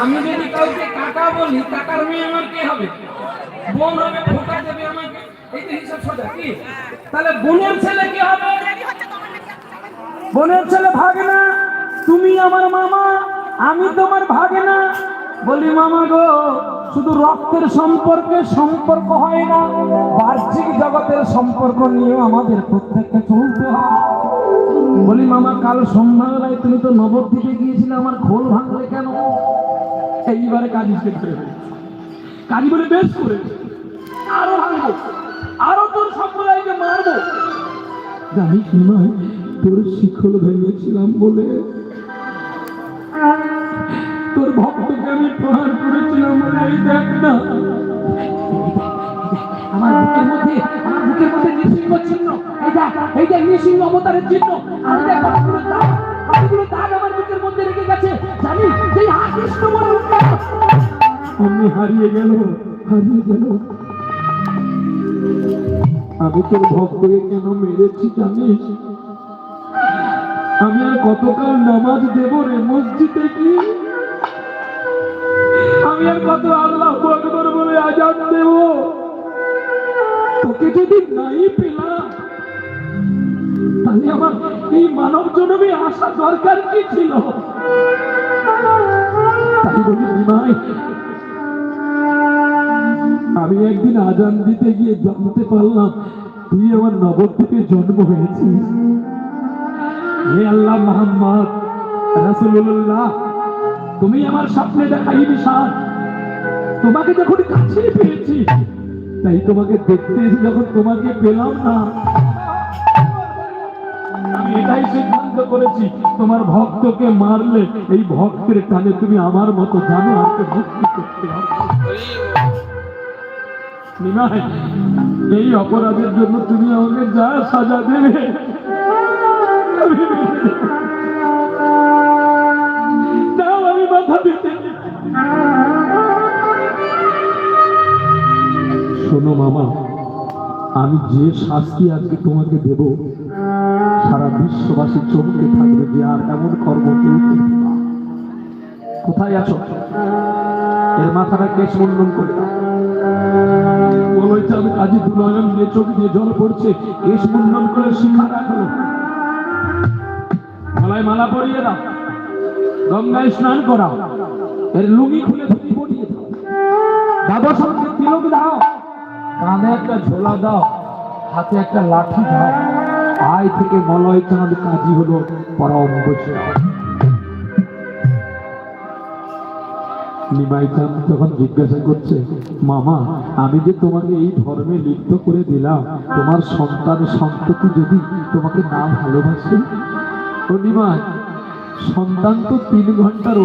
আমি যদি কাউকে কাকা বলি, কাকার মেয়ে আমার কে হবে? বোন হবে ফোটা দেবে আমাকে। এই তো হিসাব সোজা, কি? তাহলে বোনের ছেলে কি হবে? বোনের ছেলে ভাগে না তুমি আমার মামা, আমি তোমার ভাগে না বলি, মামা গো, শুধু রক্তের সম্পর্কে সম্পর্ক হয় না, বাহ্যিক জগতের সম্পর্ক নিয়ে আমাদের প্রত্যেকটা চলতে হয়। বলি, মামা, কাল সন্ধ্যাবেলায় তুমি তো নবদ্বীপে গিয়েছিলে, আমার খোল ভাঙলে কেন? এইবারে কাজীকে ধরে ফেলেছি। কাজী বলে বেশ করে আরও ভাঙবো, আরও তোর সম্প্রদায়কে মারবো। জানিস নয় তোর শিখল ভেঙেছিলাম বলে তোর ভক্তকে আমি প্রহার করেছিলাম হারিয়ে হারিয়ে আমি তোর ভক্তকে কেন মেরেছি জানিস? কতকাল নামাজ দেব রে, মসজিদে কি? আমি আর কত আল্লাহ আকবর বলে আজাদ দেব? তোকে যদি নাই পেলাম, তাহলে আমার এই মানব জন্মে আসা দরকার কি ছিল? আমি একদিন আজান দিতে গিয়ে জানতে পারলাম, তুই আমার নবদ্বীপে জন্ম হয়েছিস। তুমি আমার স্বপ্নে তোমাকে যখন কাছে পেয়েছি, তাই তোমাকে দেখতে যখন তোমাকে পেলাম না এটাই সিদ্ধান্ত করেছি, তোমার ভক্তকে মারলে এই ভক্তের টানে তুমি আমার মতো জানো আমাকে মুক্তি করতে এই অপরাধের জন্য তুমি আমাকে যা সাজা দেবে শোনো মামা, আমি যে শাস্তি আজকে তোমাকে দেব, সারা বিশ্ববাসী চমকে থাকবে যে আর এমন কর্ম কেউ কোথায় আছো? এর মাথাটা কেশ মুন্ডন করে বলছে চোখ দিয়ে জল পড়ছে মুন্ডন করে শিখা গলায় মালা পরিয়ে দাও, গঙ্গায় স্নান করাও, এর লুঙ্গি খুলে ধুতি পরিয়ে দাও। দ্বাদশ অঙ্কে তিলক দাও। কানে একটা ঝোলা দাও হাতে একটা লাঠি দাও। আয় থেকে মলয় চাঁদ কাজী হলো পরম বসে নিমাই চাঁদ যখন জিজ্ঞাসা করছে মামা আমি যে তোমাকে এই ধর্মে লিপ্ত করে দিলাম তোমার সন্তান সন্ততি যদি তোমাকে না ভালোবাসে? ও নিমাই সন্তান তো তিন ঘণ্টার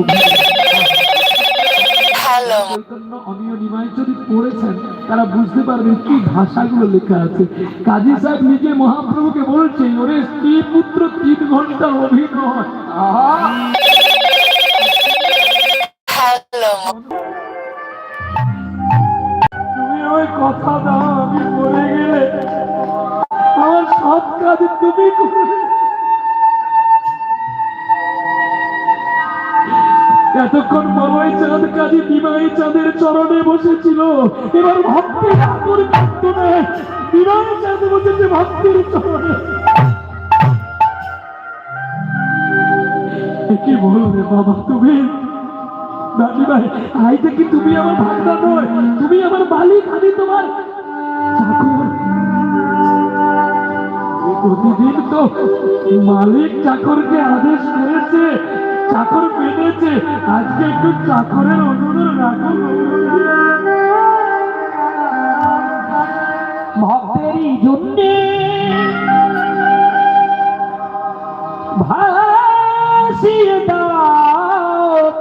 চৈতন্য অনিয় নিমাই যদি পড়েছেন তারা বুঝতে পারবেন কি ভাষাগুলো লেখা আছে। কাজী সাহেব নিজে মহাপ্রভুকে বলছে ওরে স্ত্রী পুত্র তিন ঘণ্টার অভিনয়। তুমি ওই কথা দাও আমি মরে গেলে। আমার সব কাজ তুমি করবে এতক্ষণ মলয় চাঁদ কাজী দিমাই চাঁদের চরণে বসেছিল। এবার ভক্তি ঠাকুর দিমাই চাঁদ বসেছে ভক্তির চরণে। কি বলবে বাবা, তুমি? দাদি ভাই আইতে কি তুমি আমার ভাগনা নয়, তুমি আমার মালিক আমি তোমার প্রতিদিন তো মালিক চাকরকে আদেশ করেছে চাকর পেতেছে আজকে একটু চাকরের অনুরোধ রাখো। ভক্তেরই জন্যে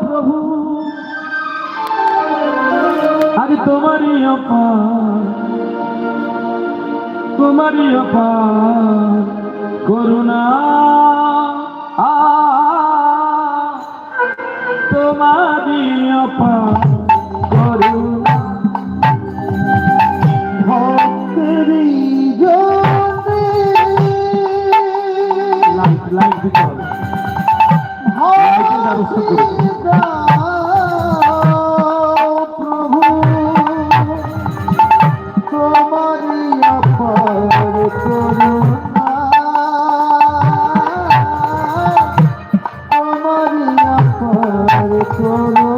প্রভু। তোমারই অপার তোমারই অপার করুণা। তোমারই অপার অপার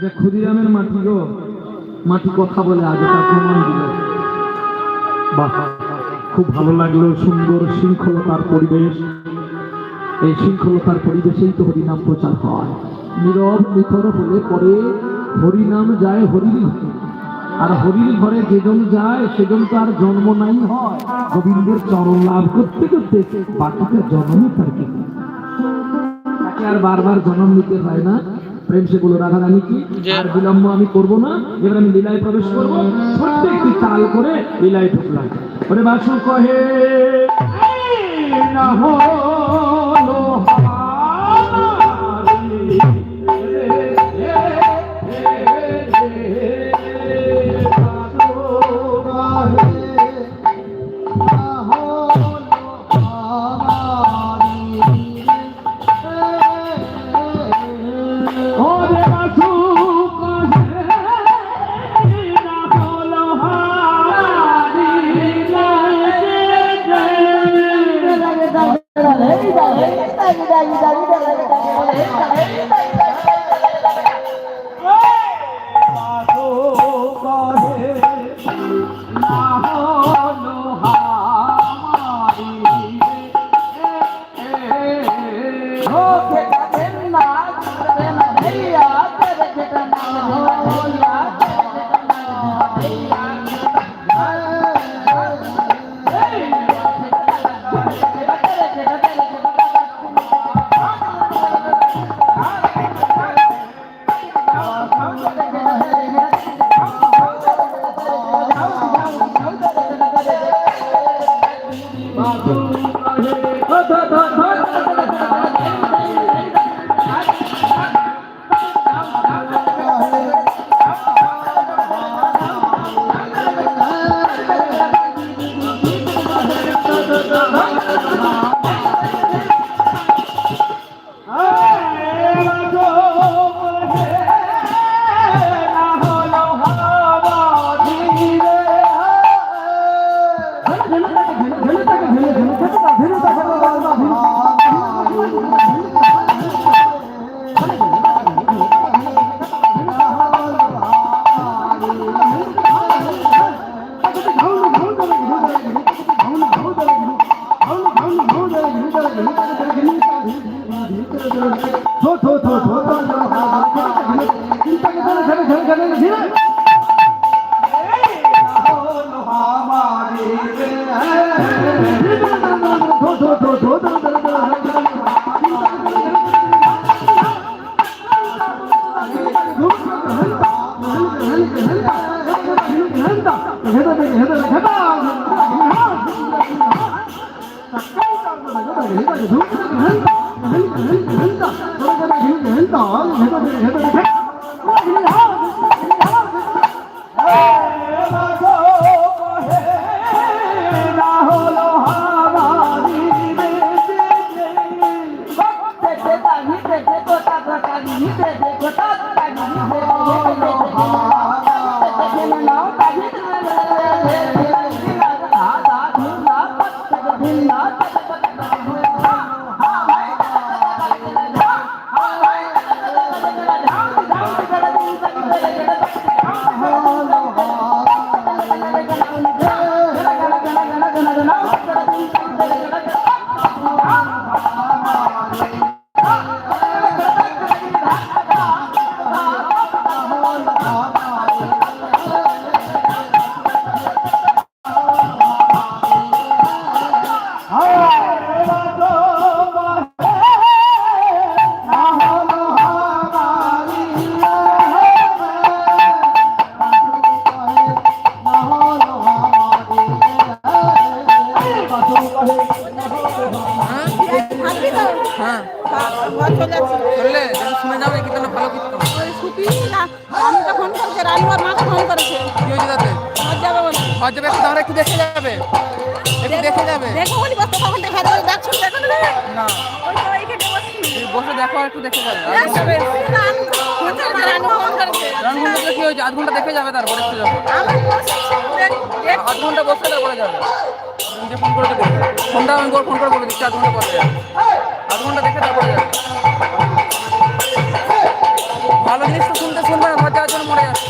এটা ক্ষুদিরামের মাটি গো, মাটি কথা বলে আগে তার প্রমাণ দিল। খুব ভালো লাগল সুন্দর শৃঙ্খলতার পরিবেশ। এই শৃঙ্খলতার পরিবেশেই তো হরিনাম প্রচার হয়। নীরব, নিথর হলে পরে হরিনাম যায় ঘরে। আর হরির ঘরে যেজন যায়, সেজন তো আর জন্ম নাই হয়। গোবিন্দের চরণ লাভ করতে করতে বাকিটা জন্মই তার কি তাকে আর বারবার জন্ম নিতে হয় না। প্রেম সে বলো রাধা রানী কি? আর বিলম্ব আমি করব না। এবার আমি লীলায় প্রবেশ করব। প্রত্যেকটি তাল করে লীলায় ঢুকলাম ওরে বাসু কহে "এই না বাসু হ্যাঁ। শুনে যাবে ভালো কীর্তন ছুটি না রানুকে ফোন করেছে রানু আর মাকে ফোন করেছে। কি হয়েছে তাতে? ঘর যাবে বলে হয়তো একটু দেখে যাবে। একটু দেখে যাবে। দেখো বলি বসতে দেখা যাবে। দেখ শুনে দেখো। না। না ওই তো এইখানে বসছি তুমি বসে দেখো আর একটু দেখে যাবে। দেখ রানু রানু ফোন করেছে। রান ঘণ্টা কি হয়েছে আধ ঘণ্টা দেখে যাবে তারপরে যাবে। আমি আধ ঘণ্টা বসে তারপরে যাবে। ফোন করে ফোনটা আমি ফোন করে বলে দিচ্ছি আধ ঘণ্টা পরে আধ ঘণ্টা দেখে তারপরে ভালো জিনিস তো শুনতে শুনতে আমার যাওয়ার জন্য মরে যাচ্ছে